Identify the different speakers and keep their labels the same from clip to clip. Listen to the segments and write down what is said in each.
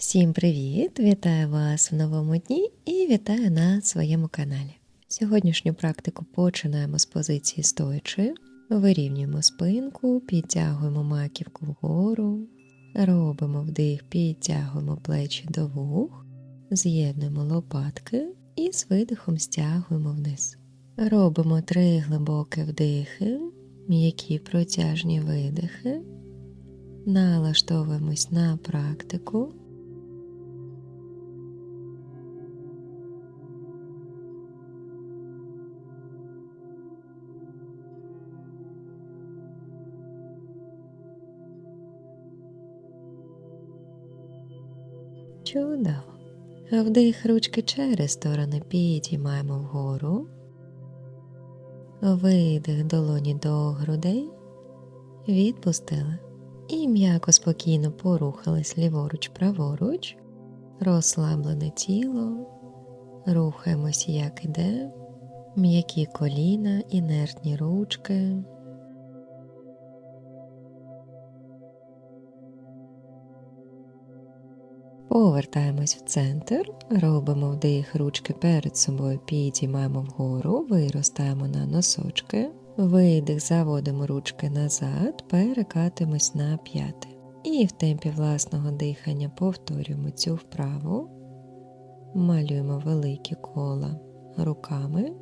Speaker 1: Всім привіт! Вітаю вас в новому дні і вітаю на своєму каналі. Сьогоднішню практику починаємо з позиції стоячи, вирівнюємо спинку, підтягуємо маківку вгору, робимо вдих, підтягуємо плечі до вух, з'єднуємо лопатки і з видихом стягуємо вниз. Робимо три глибокі вдихи, м'які протяжні видихи. Налаштовуємось на практику. Чудово. Вдих ручки через сторони підіймаємо вгору. Видих долоні до грудей. Відпустили. І м'яко спокійно порухались ліворуч, праворуч, розслаблене тіло, рухаємось, як іде, м'які коліна, інертні ручки. Повертаємось в центр, робимо вдих ручки перед собою, підіймаємо вгору, виростаємо на носочки, видих, заводимо ручки назад, перекатимось на п'яти. І в темпі власного дихання повторюємо цю вправу, малюємо великі кола руками,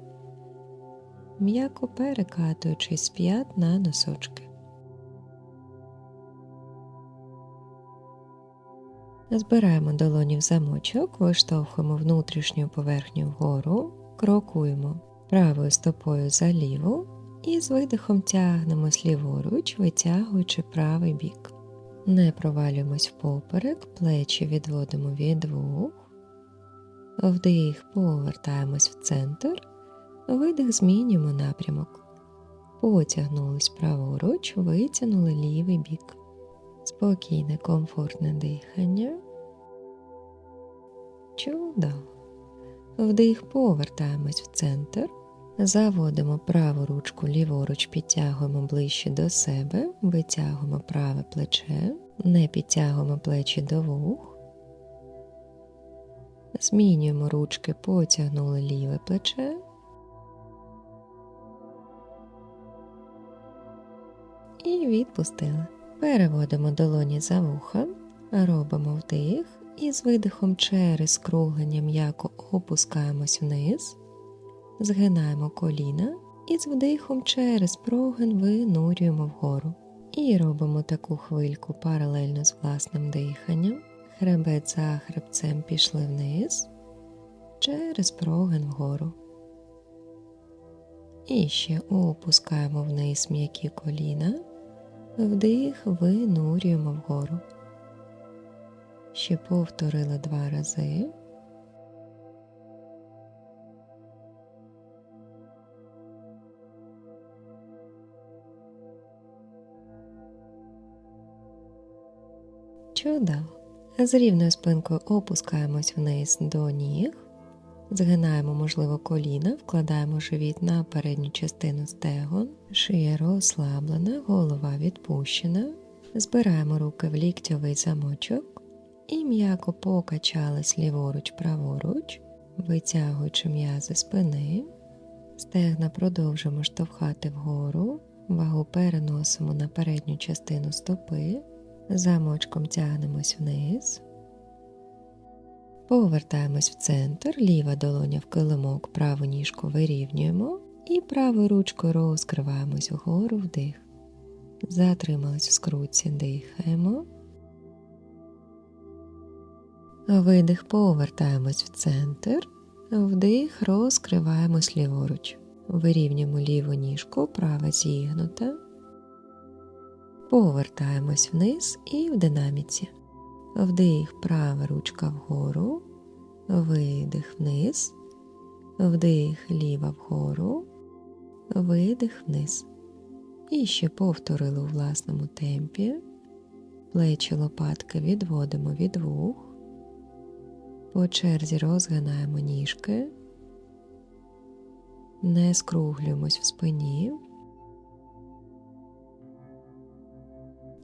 Speaker 1: м'яко перекатуючись з п'ят на носочки. Збираємо долоні в замочок, виштовхуємо внутрішню поверхню вгору, крокуємо правою стопою за ліву і з видихом тягнемось ліворуч, витягуючи правий бік. Не провалюємось впоперек, плечі відводимо від вух, вдих, повертаємось в центр, видих, змінюємо напрямок. Потягнулись праворуч, витягнули лівий бік спокійне, комфортне дихання. Чудово. Вдих, повертаємось в центр, заводимо праву ручку ліворуч, підтягуємо ближче до себе, витягуємо праве плече, не підтягуємо плечі до вух. Змінюємо ручки, потягнули ліве плече. І відпустили. Переводимо долоні за вуха, робимо вдих і з видихом через скруглення м'яко опускаємось вниз, згинаємо коліна і з вдихом через прогин винурюємо вгору. І робимо таку хвильку паралельно з власним диханням. Хребет за хребцем пішли вниз, через прогин вгору. І ще опускаємо вниз м'які коліна. Вдих винурюємо вгору. Ще повторили два рази. Чудово. З рівною спинкою опускаємось вниз до ніг, згинаємо, можливо, коліна, вкладаємо живіт на передню частину стегон, шия розслаблена, голова відпущена. Збираємо руки в ліктьовий замочок і м'яко покачались ліворуч, праворуч, витягуючи м'язи спини. Стегна продовжимо штовхати вгору, вагу переносимо на передню частину стопи, замочком тягнемось вниз. Повертаємось в центр, ліва долоня в килимок, праву ніжку вирівнюємо і правою ручкою розкриваємось вгору вдих. Затримались в скрутці, дихаємо. Видих, повертаємось в центр, вдих, розкриваємось ліворуч. Вирівнюємо ліву ніжку, права зігнута. Повертаємось вниз і в динаміці. Вдих, права ручка вгору, видих вниз, вдих ліва вгору, видих вниз. І ще повторили у власному темпі. Плечі лопатки відводимо від вух, по черзі розгинаємо ніжки, не скруглюємось в спині.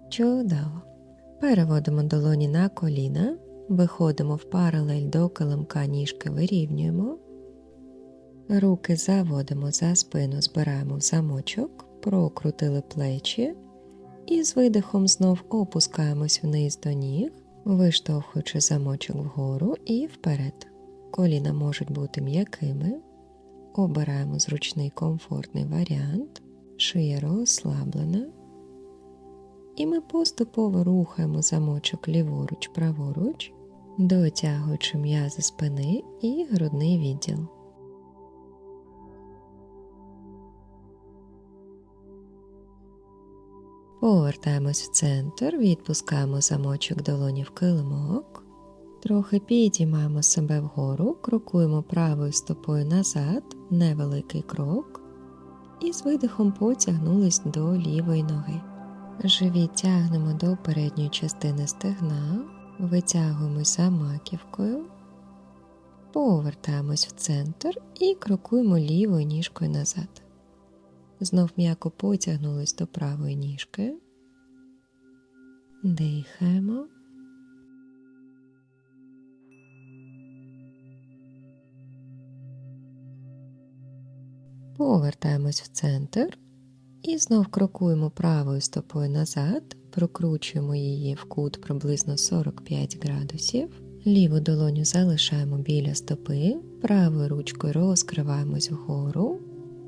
Speaker 1: Чудово. Переводимо долоні на коліна, Виходимо в паралель до килимка, ніжки вирівнюємо. Руки заводимо за спину, збираємо в замочок, прокрутили плечі і з видихом знов опускаємось вниз до ніг, виштовхуючи замочок вгору і вперед. Коліна можуть бути м'якими. Обираємо зручний комфортний варіант, шия розслаблена. І ми поступово рухаємо замочок ліворуч, праворуч, дотягуючи м'язи спини і грудний відділ. Повертаємось в центр, відпускаємо замочок долоні в килимок, трохи підіймаємо себе вгору, крокуємо правою стопою назад, невеликий крок, і з видихом потягнулись до лівої ноги. Живіт тягнемо до передньої частини стегна, витягуємось за маківкою, повертаємось в центр і крокуємо лівою ніжкою назад. Знов м'яко потягнулись до правої ніжки. Дихаємо. Повертаємось в центр і знов крокуємо правою стопою назад, прокручуємо її в кут приблизно 45 градусів. Ліву долоню залишаємо біля стопи, правою ручкою розкриваємось вгору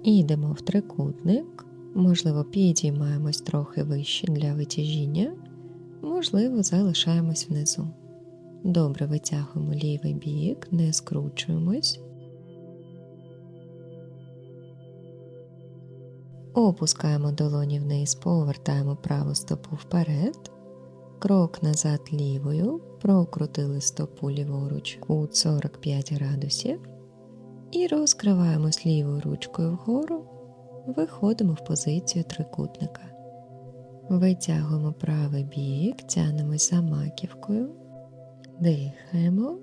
Speaker 1: і йдемо в трикутник. Можливо, підіймаємось трохи вище для витяжіння, можливо, залишаємось внизу. Добре витягуємо лівий бік, не скручуємось. Опускаємо долоні вниз, повертаємо праву стопу вперед, крок назад лівою, прокрутили стопу ліворуч кут 45 градусів і розкриваємось лівою ручкою вгору, виходимо в позицію трикутника. Витягуємо правий бік, тянемось за маківкою, дихаємо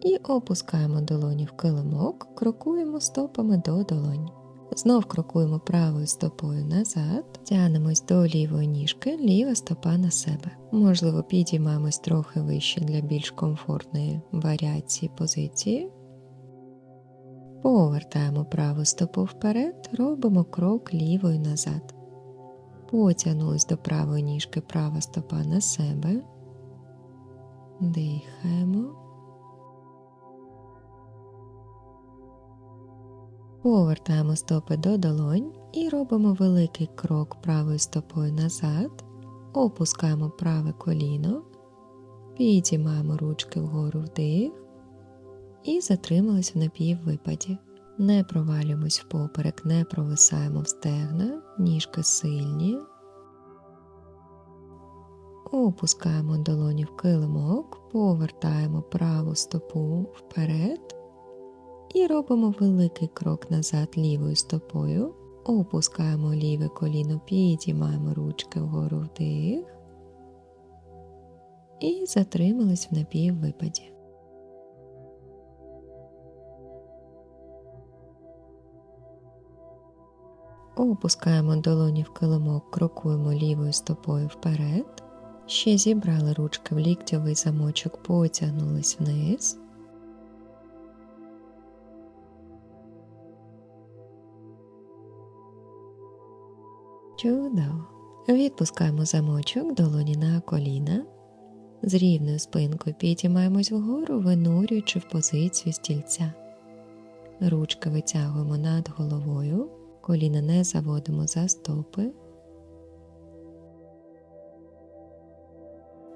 Speaker 1: і опускаємо долоні в килимок, крокуємо стопами до долонь. Знов крокуємо правою стопою назад, тянемось до лівої ніжки, ліва стопа на себе. Можливо, підіймаємось трохи вище для більш комфортної варіації позиції. Повертаємо праву стопу вперед, робимо крок лівою назад. Потягнулись до правої ніжки, права стопа на себе. Дихаємо. Повертаємо стопи до долонь і робимо великий крок правою стопою назад, опускаємо праве коліно, підіймаємо ручки вгору вдих і затримались в напіввипаді. Не провалюємось в поперек, не провисаємо в стегна, ніжки сильні. Опускаємо долоні в килимок, повертаємо праву стопу вперед. І робимо великий крок назад лівою стопою, опускаємо ліве коліно, підіймаємо ручки вгору вдих і затримались в напіввипаді. Опускаємо долоні в килимок, крокуємо лівою стопою вперед. Ще зібрали ручки в ліктьовий замочок, потягнулись вниз. Чудово. Відпускаємо замочок, долоні на коліна. З рівною спинкою підіймаємось вгору, винурюючи в позицію стільця. Ручки витягуємо над головою, коліна не заводимо за стопи.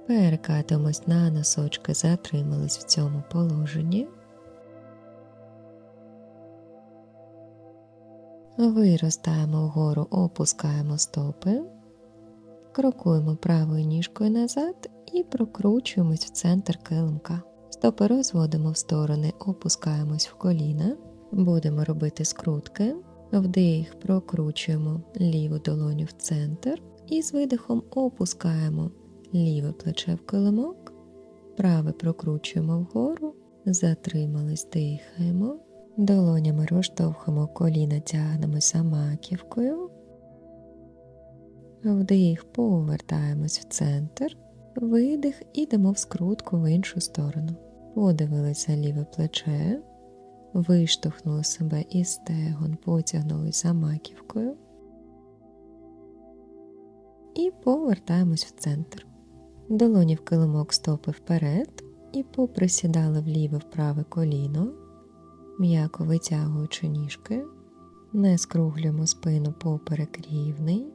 Speaker 1: Перекатуємось на носочки, затримались в цьому положенні. Виростаємо вгору, опускаємо стопи, крокуємо правою ніжкою назад і прокручуємось в центр килимка. Стопи розводимо в сторони, опускаємось в коліна, будемо робити скрутки, вдих, прокручуємо ліву долоню в центр і з видихом опускаємо ліве плече в килимок, праве прокручуємо вгору, затримались, дихаємо. Долонями розштовхуємо коліна, тягнемося маківкою. Вдих, повертаємось в центр, Видих, ідемо в скрутку в іншу сторону. Подивились за ліве плече, виштовхнули себе із стегон, потягнулись за маківкою. І повертаємось в центр. Долоні в килимок стопи вперед і поприсідали вліве вправе коліно, м'яко витягуючи ніжки, не скруглюємо спину поперек рівний.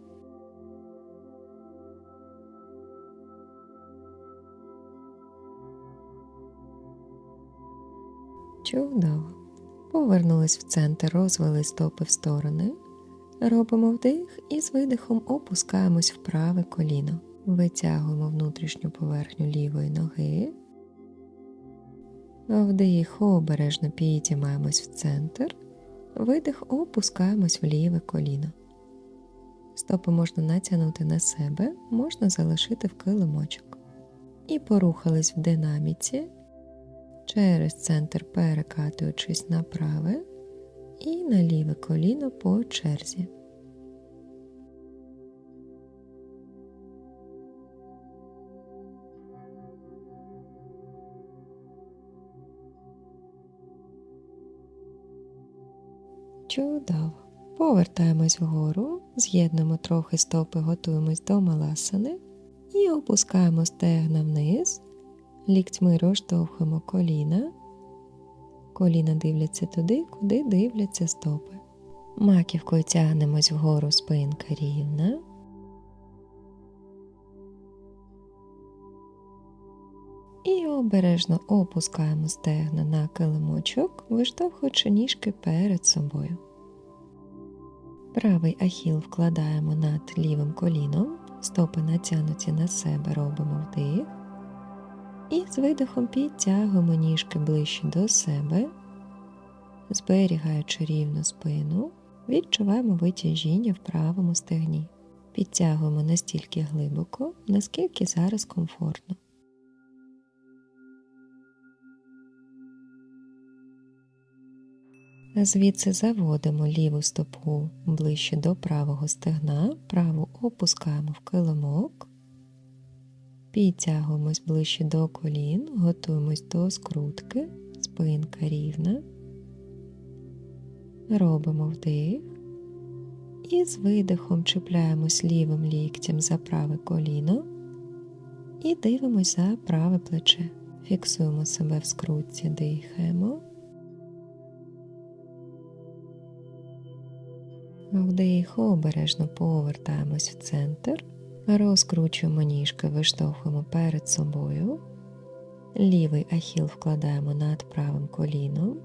Speaker 1: Чудово. Повернулись в центр, розвели стопи в сторони. Робимо вдих і з видихом опускаємось в праве коліно. Витягуємо внутрішню поверхню лівої ноги. Вдих обережно підіймаємось в центр. Видих опускаємось в ліве коліно. Стопи можна натягнути на себе, можна залишити в килимочок. І порухались в динаміці через центр перекатуючись на праве і на ліве коліно по черзі. Чудово. Повертаємось вгору, з'єднуємо трохи стопи, готуємось до маласани і опускаємо стегна вниз, ліктьми розштовхуємо коліна, коліна дивляться туди, куди дивляться стопи. Маківкою тягнемось вгору спинка рівна. І обережно опускаємо стегна на килимочок, виштовхуючи ніжки перед собою. Правий ахіл вкладаємо над лівим коліном, стопи натягнуті на себе, робимо вдих. І з видихом підтягуємо ніжки ближче до себе, зберігаючи рівну спину, відчуваємо витяжіння в правому стегні. Підтягуємо настільки глибоко, наскільки зараз комфортно. Звідси заводимо ліву стопу ближче до правого стегна, праву опускаємо в килимок, підтягуємось ближче до колін, готуємось до скрутки, спинка рівна, робимо вдих і з видихом чіпляємось лівим ліктем за праве коліно і дивимось за праве плече. Фіксуємо себе в скрутці, дихаємо. Вдих, обережно повертаємось в центр, розкручуємо ніжки, виштовхуємо перед собою, лівий ахіл вкладаємо над правим коліном,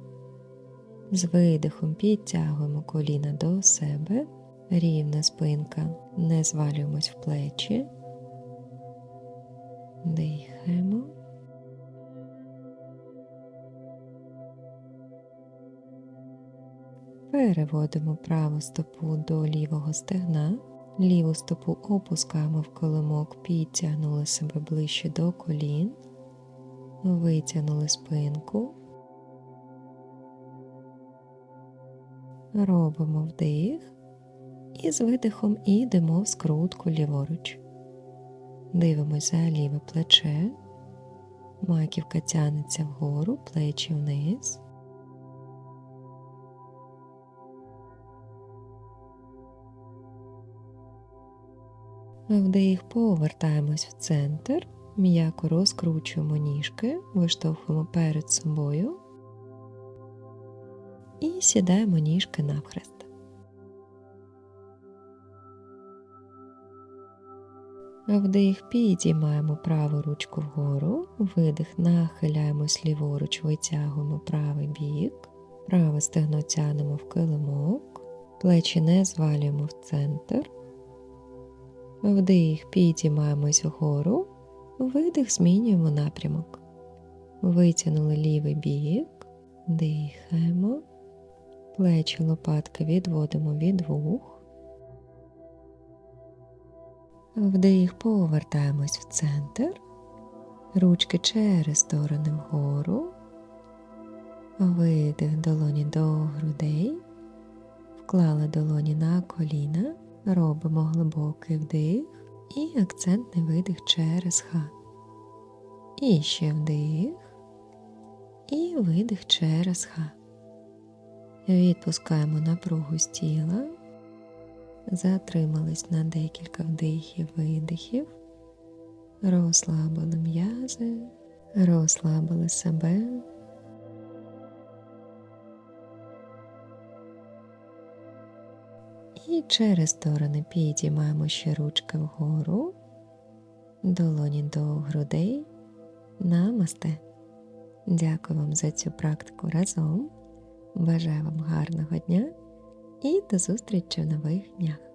Speaker 1: з видихом підтягуємо коліна до себе, рівна спинка, не звалюємось в плечі, дихаємо. Переводимо праву стопу до лівого стегна, ліву стопу опускаємо в колимок, підтягнули себе ближче до колін, витягнули спинку, робимо вдих і з видихом йдемо в скрутку ліворуч. Дивимося за ліве плече, маківка тянеться вгору, плечі вниз. Вдих повертаємось в центр, м'яко розкручуємо ніжки, виштовхуємо перед собою і сідаємо ніжки навхрест. Вдих підіймаємо праву ручку вгору, видих, нахиляємось ліворуч, витягуємо правий бік, праве стегно тянемо в килимок, плечі не звалюємо в центр. Вдих, підіймаємось вгору, видих, змінюємо напрямок. Витягнули лівий бік, дихаємо, плечі лопатки відводимо від вух. Вдих, повертаємось в центр, ручки через сторони вгору, видих долоні до грудей, вклали долоні на коліна. Робимо глибокий вдих і акцентний видих через ха. І ще вдих. І видих через ха. Відпускаємо напругу з тіла. Затримались на декілька вдихів, видихів. Розслабили м'язи, розслабили себе. Через сторони підіймаємо ще ручки вгору, долоні до грудей. Намасте. Дякую вам за цю практику разом. Бажаю вам гарного дня і до зустрічі в нових днях.